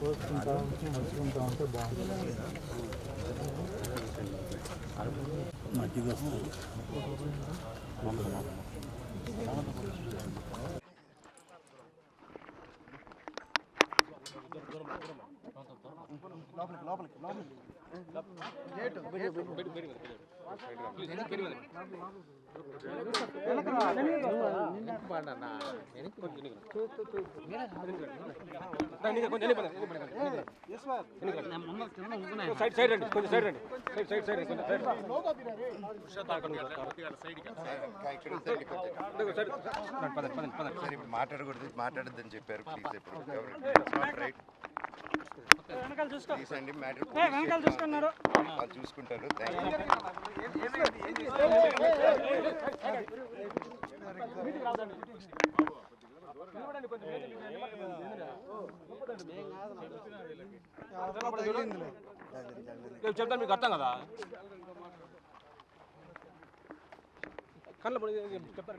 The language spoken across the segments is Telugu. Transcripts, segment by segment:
కోసుకుంటా ఉంటే మంచుకుంటా ఉంటే బాగుంటుంది మజ్జిగ వస్తుంది సైడ్ సైడ్ రండి కొంచెం సైడ్ రండి సైడ్ సైడ్ సైడ్ కొంచెం సైడ్ సైడ్ పదండి పదండి పదండి సరే ఇప్పుడు మాట్లాడకూడదు మాట్లాడొద్దని చెప్పారు ప్లీజ్ ఇప్పుడు ప్లీజ్ అండి మ్యాటర్ చూసుకున్నారు. వాళ్ళు చూసుకుంటారు చెప్తాను మీకు అర్థం కదా? కళ్ళ పడి చెప్తారు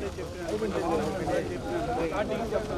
అర్థం కాదా? చెప్పిన